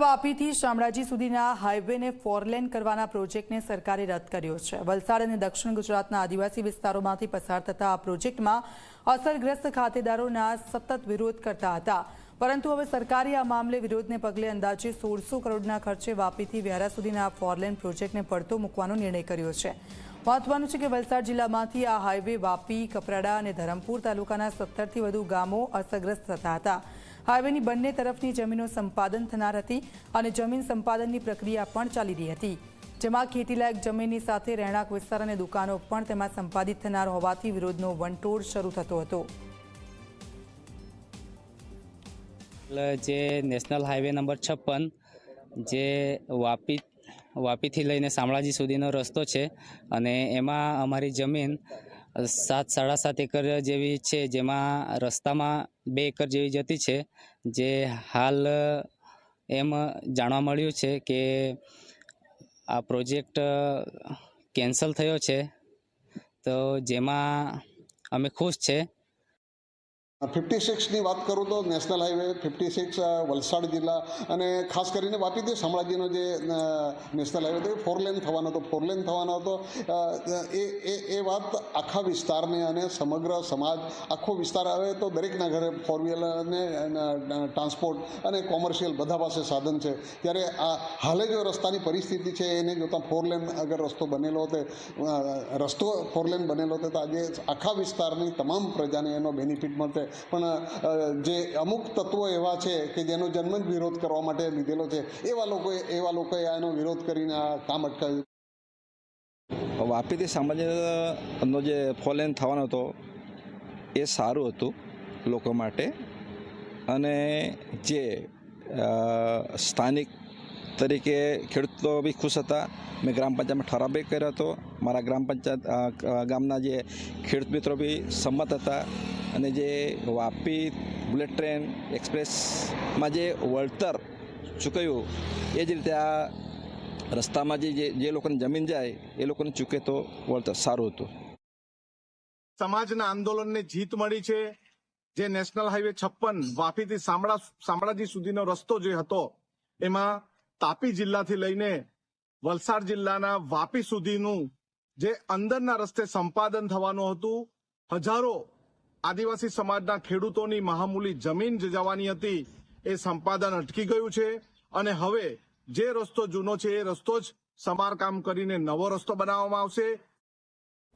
વાપીથી શામળાજી સુધીના હાઈવેને ફોરલેન કરવાના પ્રોજેક્ટને સરકારે રદ કર્યો છે. વલસાડ અને દક્ષિણ ગુજરાતના આદિવાસી વિસ્તારોમાંથી પસાર થતા આ પ્રોજેક્ટમાં અસરગ્રસ્ત ખાતેદારોના સતત વિરોધ કરતા હતા. પરંતુ હવે સરકારે આ મામલે વિરોધને પગલે અંદાજે સોળસો કરોડના ખર્ચે વાપીથી વ્યારા સુધીના ફોરલેન પ્રોજેક્ટને પડતો મૂકવાનો નિર્ણય કર્યો છે. મહત્વનું છે કે વલસાડ જિલ્લામાંથી આ હાઈવે વાપી, કપરાડા અને ધરમપુર તાલુકાના સત્તરથી વધુ ગામો અસરગ્રસ્ત થતા હતા. હાઈવેની બંને તરફની જમીનો સંપાદન થનાર હતી અને જમીન સંપાદનની પ્રક્રિયા પણ ચાલી રહી હતી. જેમાં ખેતીલાયક જમીનની સાથે રહેણાંક વિસ્તાર અને દુકાનો પણ તેમાં સંપાદિત થનાર હોવાથી વિરોધનો વંટોળ શરૂ થતો હતો. જે નેશનલ હાઈવે નંબર છપ્પન, જે વાપી, વાપીથી લઈને શામળાજી સુધીનો રસ્તો છે અને એમાં અમારી જમીન સાત, સાડા સાત એકર જેવી છે, જેમાં રસ્તામાં બે એકર જેવી જતી છે, જે હાલ એમ જાણવા મળ્યું છે કે આ પ્રોજેક્ટ કેન્સલ થયો છે. તો જેમાં અમે ખુશ છે ફિફ્ટી સિક્સની વાત કરું તો national highway fifty six Valsad જિલ્લા અને ખાસ કરીને વાપી દે શામળાજીનો જે નેશનલ હાઈવે હતો, એ ફોર લેન થવાનો હતો ફોર લેન થવાનો હતો. એ એ એ વાત આખા વિસ્તારને અને સમગ્ર સમાજ આખો વિસ્તાર આવે તો દરેકના ઘરે ફોર વ્હીલર અને ટ્રાન્સપોર્ટ અને કોમર્શિયલ બધા પાસે સાધન છે. ત્યારે આ હાલે જો રસ્તાની પરિસ્થિતિ છે, એને જોતાં ફોર લેન અગર રસ્તો બનેલો હોતે રસ્તો ફોર લેન બનેલો હતો તો આજે આખા વિસ્તારની તમામ પ્રજાને એનો બેનિફિટ મળતે પણ જે અમુક તત્વો એવા છે કે જેનો જન્મ જ વિરોધ કરવા માટે લીધેલો છે, એવા લોકોએ એવા લોકોએ આનો વિરોધ કરીને આ કામ અટકાવ્યું. વાપીથી સામાન્ય જે ફોલેન થવાનો હતો, એ સારું હતું લોકો માટે. અને જે સ્થાનિક તરીકે ખેડૂતો બી ખુશ હતા. મેં ગ્રામ પંચાયતમાં ઠરાવ બી કર્યો હતો. મારા ગ્રામ પંચાયત ગામના જે ખેડૂત મિત્રો બી સંમત હતા. અને જે વાપી બુલેટ ટ્રેન એક્સપ્રેસમાં જે વળતર ચૂકવ્યું, એ જ રીતે આ રસ્તામાં જે જે- લોકોને જમીન જાય, એ લોકોને ચૂકે તો વળતર સારું હતું. સમાજના આંદોલનને જીત મળી છે. જે નેશનલ હાઈવે છપ્પન વાપીથી શામળા શામળાજી સુધીનો રસ્તો જે હતો, એમાં તાપી જિલ્લાથી લઈને વલસાડ જિલ્લાના વાપી સુધીનું જે અંદરના રસ્તે સંપાદન થવાનું હતું, હજારો આદિવાસી સમાજના ખેડૂતોની મહામૂલી જમીન જે જવાની હતી. એ સંપાદન અટકી ગયું છે અને હવે જે રસ્તો જૂનો છે એ રસ્તો જ સમારકામ કરીને નવો રસ્તો બનાવવામાં આવશે.